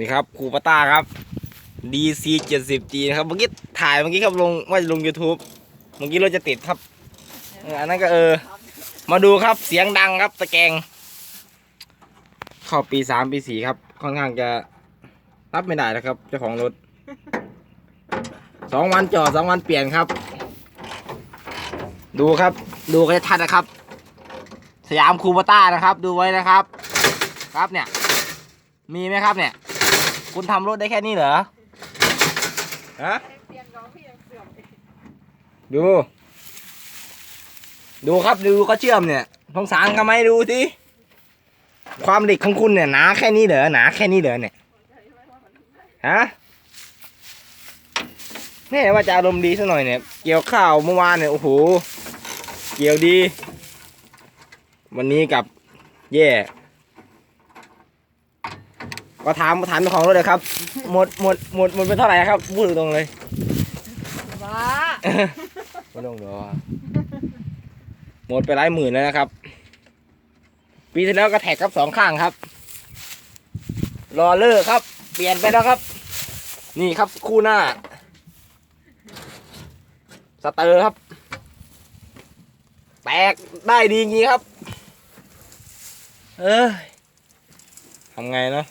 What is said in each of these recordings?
นี่ครับครูปาต้าครับ DC 70G นะครับ เมื่อกี้ถ่ายเมื่อกี้ครับลงว่าจะลง YouTube เมื่อกี้เราจะติดครับอันนั้นก็เออ มาดูครับเสียงดังครับตะแกงเข้าปีสามปีสี่ครับ ค่อนข้างจะรับไม่ได้นะครับเจ้าของรถสองวันจอดสองวันเปลี่ยนครับ ดูครับ ดูกันชัดนะครับ สยามคูปต้านะครับ ดูไว้นะครับ ครับเนี่ย มีไหมครับเนี่ย คุณทำรถได้แค่นี้เหรอ ฮะ ดู ดูครับดูเขาเชื่อมเนี่ยสงสารกันไหมดูสิความเหล็กของคุณเนี่ยหนาแค่นี้เหรอหนาแค่นี้เหรอเนี่ยฮะแน่ว่าจะอารมณ์ดีสักหน่อยเนี่ย เกี่ยวข้าวเมื่อวานเนี่ยโอ้โหเกี่ยวดี วันนี้กลับแย่ ก็ถามถามเจ้าของรถเลยครับ หมดหมดหมดหมดเป็นเท่าไหร่ครับพูดตรงๆเลยว้าไม่ต้องรอหมดไปหลายหมื่นแล้วนะครับ ปีที่แล้วก็แท็กครับสองข้างครับ รอเลอร์ครับ เปลี่ยนไปแล้วครับ นี่ครับคู่หน้า สเตอร์ครับ แตกได้ดีจริงๆครับ เอ้ยทำไงเนาะ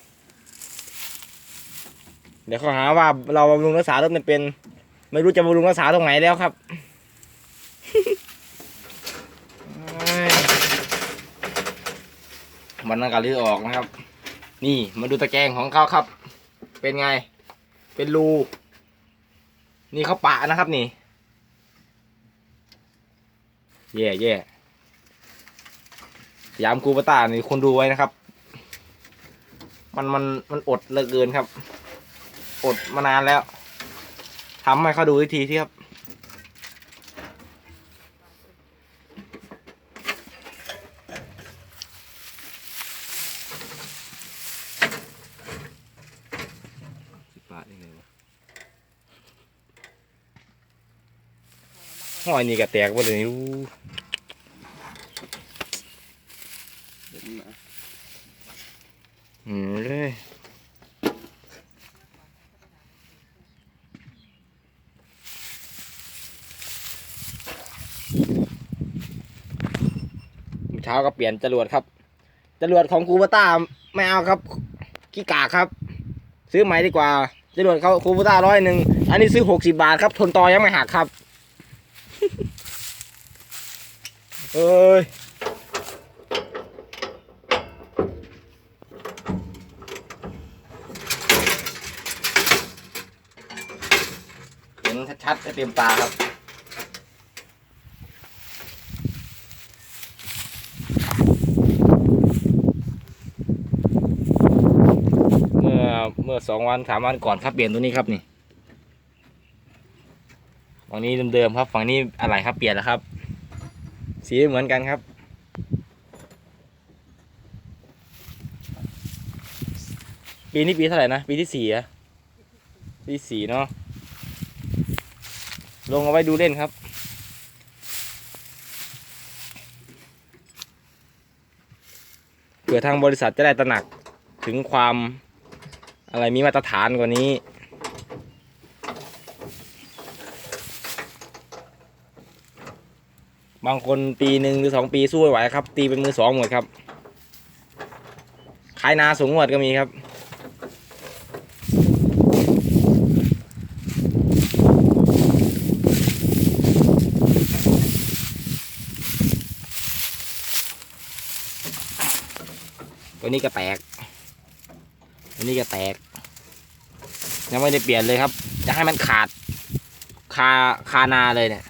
เดี๋ยวเขาหาว่าเราบำรุงรักษารถไม่เป็น ไม่รู้จะบำรุงรักษาตรงไหนแล้วครับมันนั่งการลือออกนะครับ นี่มาดูตะแกรงของเขาครับ เป็นไง เป็นรู นี่เขาปะนะครับนี่ แย่แย่ยามกูปตานี่คนดูไว้นะครับ มันมันมันอดเหลือเกินครับ อดมานานแล้วทำให้เขาดูอีกทีที่ครับสิบบาทยังไงวะห้อยนี่ก็แตกหมดเลยนี่อู้อืมเลยเช้าก็เปลี่ยนจรวดครับ จรวดของคูเบต้าไม่เอาครับขี้กากครับ ซื้อใหม่ดีกว่าจรวดเขาคูเบต้าร้อยหนึ่งอันนี้ซื้อหกสิบาทครับ ทนต่อยังไม่หักครับเอ้ยเห็นชัดๆให้เต็มตาครับ เมื่อเมื่อ สองวันสามวันก่อนครับเปลี่ยนตัวนี้ครับนี่ฝั่งนี้เดิมๆครับฝั่งนี้อะไรครับเปลี่ยนแล้วครับ สีเหมือนกันครับปีนี้ปีเท่าไหร่นะ ปีที่สี่อะปีสี่เนาะลงเอาไว้ดูเล่นครับ เผื่อทางบริษัทจะได้ตระหนักถึงความ อะไรมีมาตรฐานกว่านี้ บางคนปีหนึ่งหรือสองปีสู้ไม่ไหวครับ ตีเป็นมือสองหมดครับ ขายนาสูงหมดก็มีครับตัวนี้ก็แตก ตัวนี้ก็แตก ยังไม่ได้เปลี่ยนเลยครับ จะให้มันขาดคาคานาเลยเนี่ย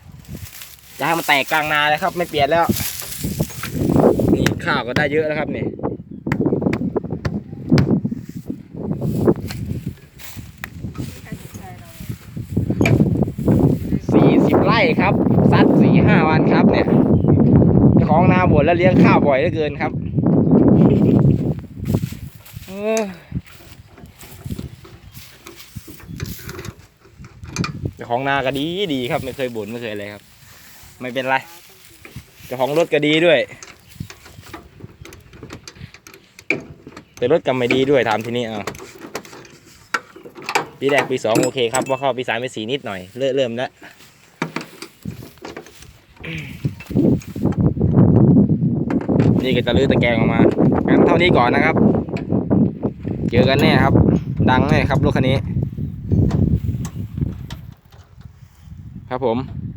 จะให้มันแตกกลางนาเลยครับ ไม่เปลี่ยนแล้ว นี่ข้าวก็ได้เยอะแล้วครับนี่สี่สิบไร่ครับซัดสี่ห้าวันครับเนี่ยจ้าของนาบ่นแล้วเลี้ยงข้าวบ่อยเหลือเกินครับ เออเจ้า ของนาก็ดีดีครับ ไม่เคยบ่นไม่เคยอะไรครับ ไม่เป็นไรเจ้าของรถก็ดีด้วย แต่รถก็ไม่ดีด้วยถามที่นี่เอาปีแรกปีสองโอเคครับว่าเข้าปีสามปีสี่นิดหน่อยเริ่มเริ่มแล้วนี่ก็จะลื้อตะแกรงออกมางั้นเท่านี้ก่อนนะครับ เจอกันแน่ครับ ดังแน่ครับรถคันนี้ ครับผม